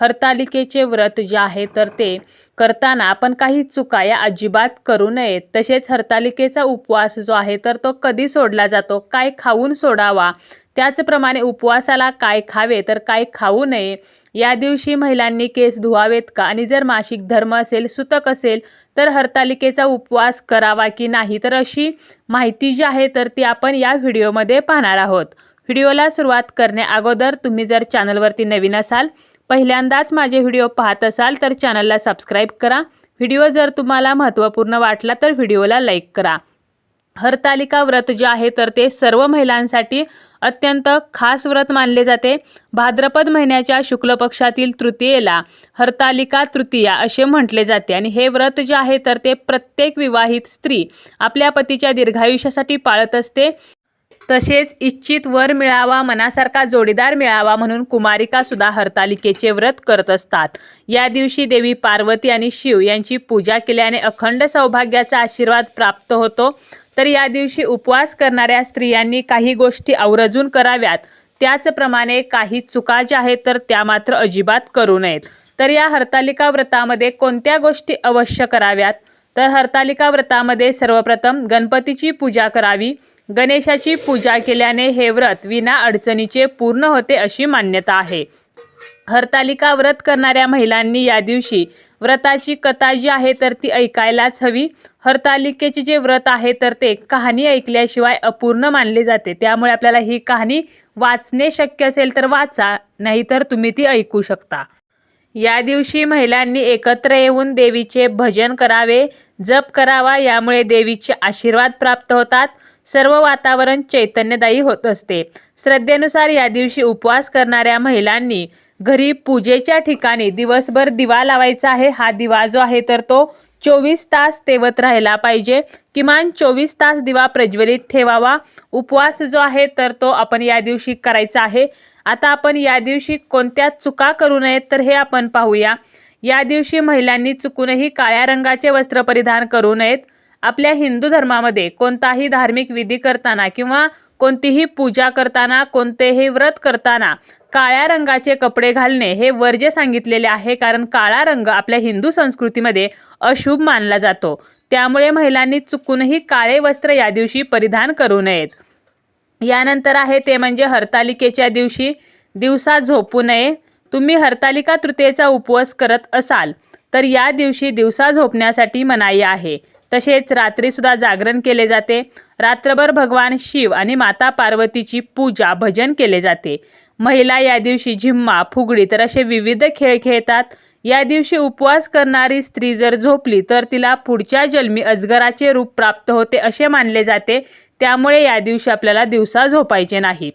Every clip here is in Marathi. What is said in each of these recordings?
हरतालिकेचे व्रत जे आहे तर ते करताना आपण काही चुका या अजिबात करू नयेत. तसेच हरतालिकेचा उपवास जो आहे तर तो कधी सोडला जातो? काय खाऊन सोडावा? त्याचप्रमाणे उपवासाला काय खावे तर काय खाऊ नये? या दिवशी महिलांनी केस धुवावेत का? आणि जर मासिक धर्म असेल सुतक असेल तर हरतालिकेचा उपवास करावा की नाही? तर अशी माहिती जी आहे तर ती आपण या व्हिडिओमध्ये पाहणार आहोत. व्हिडिओला सुरुवात करण्या अगोदर तुम्ही जर चॅनलवरती नवीन असाल पहिल्यांदाच माझे व्हिडिओ पाहत असाल तर चॅनलला सबस्क्राईब करा. व्हिडिओ जर तुम्हाला महत्त्वपूर्ण वाटला तर व्हिडिओला लाईक करा. हरतालिका व्रत जे आहे तर ते सर्व महिलांसाठी अत्यंत खास व्रत मानले जाते. भाद्रपद महिन्याच्या शुक्ल पक्षातील तृतीयेला हरतालिका तृतीया असे म्हटले जाते आणि हे व्रत जे आहे तर ते प्रत्येक विवाहित स्त्री आपल्या पतीच्या दीर्घायुष्यासाठी पाळत असते. तसेच इच्छित वर मिळावा मनासारखा जोडीदार मिळावा म्हणून कुमारिका सुद्धा हरतालिकेचे व्रत करत असतात. या दिवशी देवी पार्वती आणि शिव यांची पूजा केल्याने अखंड सौभाग्याचा आशीर्वाद प्राप्त होतो. तर या दिवशी उपवास करणाऱ्या स्त्रियांनी काही गोष्टी आवर्जून कराव्यात. त्याचप्रमाणे काही चुका ज्या आहेत तर त्या मात्र अजिबात करू नयेत. तर या हरतालिका व्रतामध्ये कोणत्या गोष्टी अवश्य कराव्यात? तर हरतालिका व्रतामध्ये सर्वप्रथम गणपतीची पूजा करावी. गणेशाची पूजा केल्याने हे व्रत विना अडचणीचे पूर्ण होते अशी मान्यता आहे. हरतालिका व्रत करणाऱ्या महिलांनी या दिवशी व्रताची कथा जी आहे तर ती ऐकायलाच हवी. हरतालिकेचे जे व्रत आहे तर ते कहाणी ऐकल्याशिवाय अपूर्ण मानले जाते. त्यामुळे आपल्याला ही कहाणी वाचणे शक्य असेल तर वाचा नाहीतर तुम्ही ती ऐकू शकता. या दिवशी महिलांनी एकत्र येऊन देवीचे भजन करावे जप करावा यामुळे देवीचे आशीर्वाद प्राप्त होतात. सर्व वातावरण चैतन्यदायी होत असते. श्रद्धेनुसार या दिवशी उपवास करणाऱ्या महिलांनी घरी पूजेच्या ठिकाणी दिवसभर दिवा लावायचा आहे. हा दिवा जो आहे तर तो चोवीस तास तेवत राहिला पाहिजे. किमान चोवीस तास दिवा प्रज्वलित ठेवावा. उपवास जो आहे तर तो आपण या दिवशी करायचा आहे. आता आपण या दिवशी कोणत्या चुका करू नयेत तर हे आपण पाहूया. या दिवशी महिलांनी चुकूनही काळ्या रंगाचे वस्त्र परिधान करू नयेत. आपल्या हिंदू धर्मामध्ये कोणताही धार्मिक विधी करताना किंवा कोणतीही पूजा करताना कोणतेही व्रत करताना काळ्या रंगाचे कपडे घालणे हे वर्ज्य सांगितलेले आहे कारण काळा रंग आपल्या हिंदू संस्कृतीमध्ये अशुभ मानला जातो. त्यामुळे महिलांनी चुकूनही काळे वस्त्र या दिवशी परिधान करू नयेत. यानंतर आहे ते म्हणजे हरतालिकेच्या दिवशी. दिवसा झोपू नये. तुम्ही हरतालिका तृतीयेचा उपवास करत असाल तर या दिवशी दिवसा झोपण्यासाठी मनाई आहे. तसेच रात्रीसुद्धा जागरण केले जाते. रात्रभर भगवान शिव आणि माता पार्वतीची पूजा भजन केले जाते. महिला या दिवशी झिम्मा फुगडी तर असे विविध खेळ खेळतात. या दिवशी उपवास करणारी स्त्री जर झोपली तर तिला पुढच्या जन्मी अजगराचे रूप प्राप्त होते असे मानले जाते. त्यामुळे या दिवशी आपल्याला दिवसा झोपायचे नाही.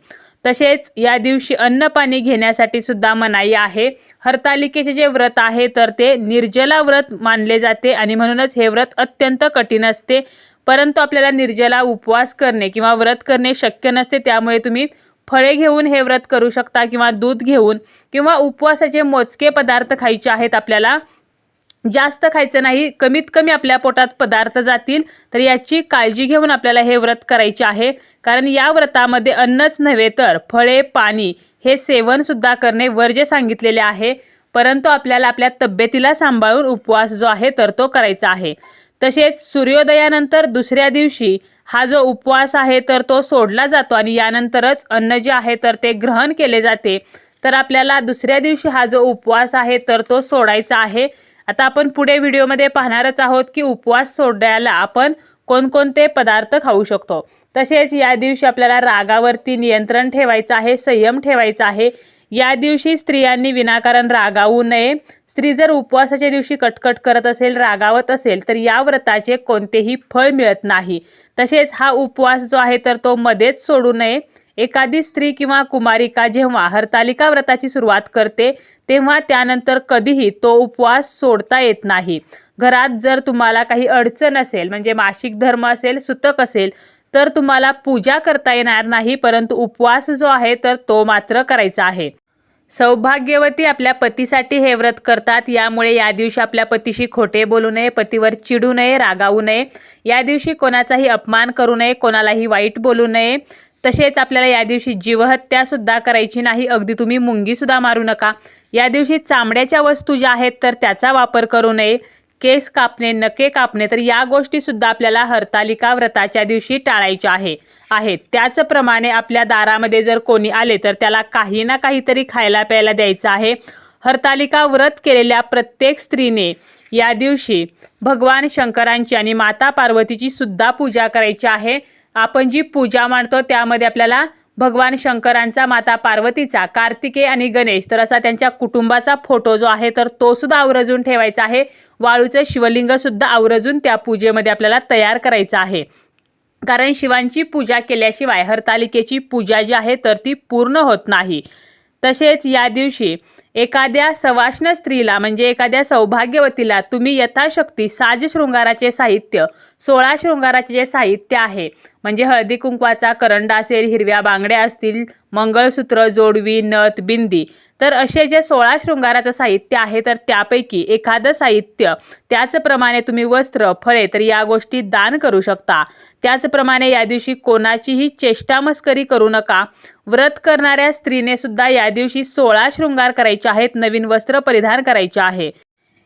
तसेच या दिवशी अन्न पाणी घेण्यासाठी सुद्धा मनाई आहे. हरतालिकेचे जे व्रत आहे तर ते निर्जला व्रत मानले जाते आणि म्हणूनच हे व्रत अत्यंत कठीण असते. परंतु आपल्याला निर्जला उपवास करणे किंवा व्रत करणे शक्य नसते त्यामुळे तुम्ही फळे घेऊन हे व्रत करू शकता किंवा दूध घेऊन किंवा उपवासाचे मोजके पदार्थ खायचे आहेत आपल्याला जास्त खायचं नाही कमीत कमी आपल्या पोटात पदार्थ जातील तर याची काळजी घेऊन आपल्याला हे व्रत करायचे आहे. कारण या व्रतामध्ये अन्नच नव्हे तर फळे पाणी हे सेवनसुद्धा करणे वर्ज्य सांगितलेले आहे. परंतु आपल्याला आपल्या तब्येतीला सांभाळून उपवास जो आहे तर तो करायचा आहे. तसेच सूर्योदयानंतर दुसऱ्या दिवशी हा जो उपवास आहे तर तो सोडला जातो आणि यानंतरच अन्न जे आहे तर ते ग्रहण केले जाते. तर आपल्याला दुसऱ्या दिवशी हा जो उपवास आहे तर तो सोडायचा आहे. आता आपण पुढे व्हिडिओमध्ये पाहणारच आहोत की उपवास सोडायला आपण कोणकोणते पदार्थ खाऊ शकतो. तसेच या दिवशी आपल्याला रागावरती नियंत्रण ठेवायचं आहे संयम ठेवायचा आहे. या दिवशी स्त्रियांनी विनाकारण रागावू नये. स्त्री जर उपवासाच्या दिवशी कटकट करत असेल रागावत असेल तर या व्रताचे कोणतेही फळ मिळत नाही. तसेच हा उपवास जो आहे तर तो मध्येच सोडू नये. एखादी स्त्री किंवा कुमारिका जेव्हा हरतालिका व्रताची सुरुवात करते तेव्हा त्यानंतर कधीही तो उपवास सोडता येत नाही. घरात जर तुम्हाला काही अडचण असेल म्हणजे मासिक धर्म असेल सुतक असेल तर तुम्हाला पूजा करता येणार नाही परंतु उपवास जो आहे तर तो मात्र करायचा आहे. सौभाग्यवती आपल्या पतीसाठी हे व्रत करतात. यामुळे या दिवशी आपल्या पतीशी खोटे बोलू नये पतीवर चिडू नये रागावू नये. या दिवशी कोणाचाही अपमान करू नये कोणालाही वाईट बोलू नये. तसेच आपल्याला या दिवशी जीवहत्यासुद्धा करायची नाही. अगदी तुम्ही मुंगीसुद्धा मारू नका. या दिवशी चामड्याच्या वस्तू ज्या आहेत तर त्याचा वापर करू नये. केस कापणे नके कापणे तर या गोष्टीसुद्धा आपल्याला हरतालिका व्रताच्या दिवशी टाळायच्या आहे आहेत. त्याचप्रमाणे आपल्या दारामध्ये जर कोणी आले तर त्याला काही ना काहीतरी खायला प्यायला द्यायचं आहे. हरतालिका व्रत केलेल्या प्रत्येक स्त्रीने या दिवशी भगवान शंकरांची आणि माता पार्वतीची सुद्धा पूजा करायची आहे. आपण जी पूजा मांडतो त्यामध्ये आपल्याला भगवान शंकरांचा माता पार्वतीचा कार्तिकेय आणि गणेश तर असा त्यांच्या कुटुंबाचा फोटो जो आहे तर तो सुद्धा आवर्जून ठेवायचा आहे. वाळूचं शिवलिंग सुद्धा आवर्जून त्या पूजेमध्ये आपल्याला तयार करायचं आहे. कारण शिवांची पूजा केल्याशिवाय हरतालिकेची पूजा जी आहे तर ती पूर्ण होत नाही. तसेच या दिवशी एखाद्या सवाष्ण स्त्रीला म्हणजे एखाद्या सौभाग्यवतीला तुम्ही यथाशक्ती साज शृंगाराचे साहित्य सोळा शृंगाराचे जे साहित्य आहे म्हणजे हळदी कुंकवाचा करंडा असेल हिरव्या बांगड्या असतील मंगळसूत्र जोडवी नथ बिंदी तर असे जे सोळा शृंगाराचं साहित्य आहे तर त्यापैकी एखादं साहित्य त्याचप्रमाणे तुम्ही वस्त्र फळे तर या गोष्टी दान करू शकता. त्याचप्रमाणे या दिवशी कोणाचीही चेष्टामस्करी करू नका. व्रत करणाऱ्या स्त्रीने सुद्धा या दिवशी सोळा शृंगार करायचे आहेत नवीन वस्त्र परिधान करायचे आहे.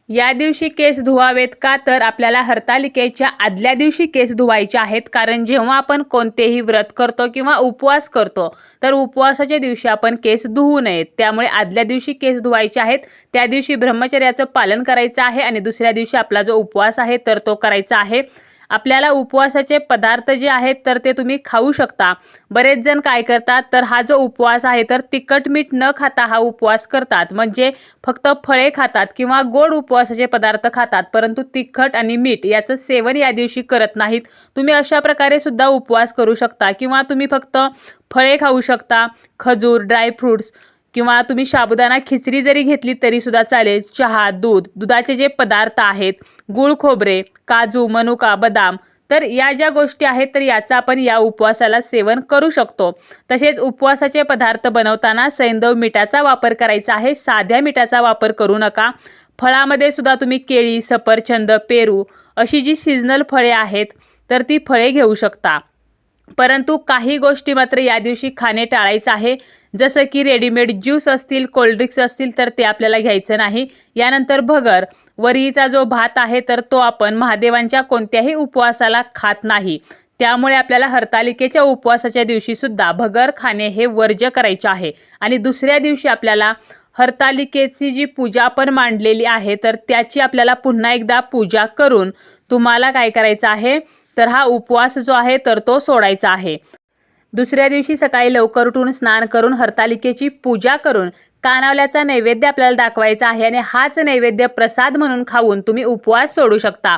या दिवशी केस धुवावेत का तर आपल्याला हरतालिकेच्या आदल्या दिवशी केस धुवायचे आहेत कारण जेव्हा आपण कोणतेही व्रत करतो किंवा उपवास करतो तर उपवासाच्या दिवशी आपण केस धुवू नयेत त्यामुळे आदल्या दिवशी केस धुवायचे आहेत त्या दिवशी ब्रह्मचर्याचं पालन करायचं आहे आणि दुसऱ्या दिवशी आपला जो उपवास आहे तर तो करायचा आहे. आपल्याला उपवासाचे पदार्थ जे आहेत तर ते तुम्ही खाऊ शकता. बरेच जण काय करतात तर हा जो उपवास आहे तर तिखट मीठ न खाता हा उपवास करतात. म्हणजे फक्त फळे खातात किंवा गोड उपवासाचे पदार्थ खातात परंतु तिखट आणि मीठ याचं सेवन या दिवशी करत नाहीत. तुम्ही अशा प्रकारे सुद्धा उपवास करू शकता किंवा तुम्ही फक्त फळे खाऊ शकता खजूर ड्रायफ्रूट्स किंवा तुम्ही साबुदाणा खिचडी जरी घेतली तरी सुद्धा चालेल. चहा दूध दुधाचे जे पदार्थ आहेत गुळ खोबरे काजू मनुका बदाम तर या ज्या गोष्टी आहेत तर याचा आपण या उपवासाला सेवन करू शकतो. तसेच उपवासाचे पदार्थ बनवताना सैंदव मिठाचा वापर करायचा आहे. साध्या मिठाचा वापर करू नका. फळामध्ये सुद्धा तुम्ही केळी सफरचंद पेरू अशी जी सिजनल फळे आहेत तर ती फळे घेऊ शकता. परंतु काही गोष्टी मात्र या दिवशी खाणे टाळायचं आहे. जसं की रेडीमेड ज्यूस असतील कोल्ड्रिंक्स असतील तर ते आपल्याला घ्यायचं नाही. यानंतर भगर वरीचा जो भात आहे तर तो आपण महादेवांच्या कोणत्याही उपवासाला खात नाही. त्यामुळे आपल्याला हरतालिकेच्या उपवासाच्या दिवशीसुद्धा भगर खाणे हे वर्ज्य करायचे आहे. आणि दुसऱ्या दिवशी आपल्याला हरतालिकेची जी पूजा आपण मांडलेली आहे तर त्याची आपल्याला पुन्हा एकदा पूजा करून तुम्हाला काय करायचं आहे? तर हा उपवास जो आहे तर तो सोडायचा आहे. दुसऱ्या दिवशी सकाळी लवकर उठून स्नान करून हरतालिकेची पूजा करून कानावल्याचा नैवेद्य आपल्याला दाखवायचा आहे आणि हाच नैवेद्य प्रसाद म्हणून खाऊन तुम्ही उपवास सोडू शकता.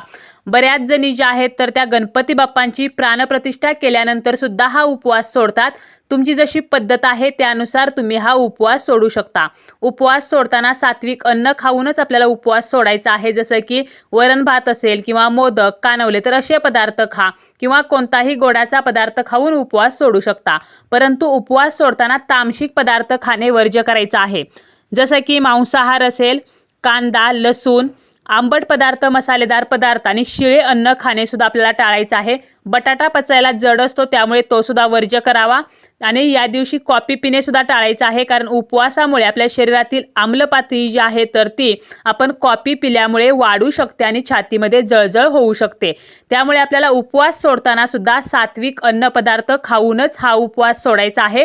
बऱ्याच जणी ज्या आहेत तर त्या गणपती बाप्पांची प्राणप्रतिष्ठा केल्यानंतर सुद्धा हा उपवास सोडतात. तुमची जशी पद्धत आहे त्यानुसार तुम्ही हा उपवास सोडू शकता. उपवास सोडताना सात्विक अन्न खाऊनच आपल्याला उपवास सोडायचा आहे. जसं की वरण भात असेल किंवा मोदक कानवले तर असे पदार्थ खा किंवा कोणताही गोडाचा पदार्थ खाऊन उपवास सोडू शकता. परंतु उपवास सोडताना तामशिक पदार्थ खाणे वर्ज्य करायचं आहे. जसं की मांसाहार असेल कांदा लसूण आंबट पदार्थ मसालेदार पदार्थ आणि शिळे अन्न खाणे सुद्धा आपल्याला टाळायचं आहे. बटाटा पचायला जड असतो त्यामुळे तो सुद्धा वर्ज्य करावा. आणि या दिवशी कॉफी पिणे सुद्धा टाळायचं आहे कारण उपवासामुळे आपल्या शरीरातील आम्ल पातळी जी आहे तर ती आपण कॉफी पिल्यामुळे वाढू शकते आणि छातीमध्ये जळजळ होऊ शकते. त्यामुळे आपल्याला उपवास सोडताना सुद्धा सात्विक अन्न पदार्थ खाऊनच हा उपवास सोडायचा आहे.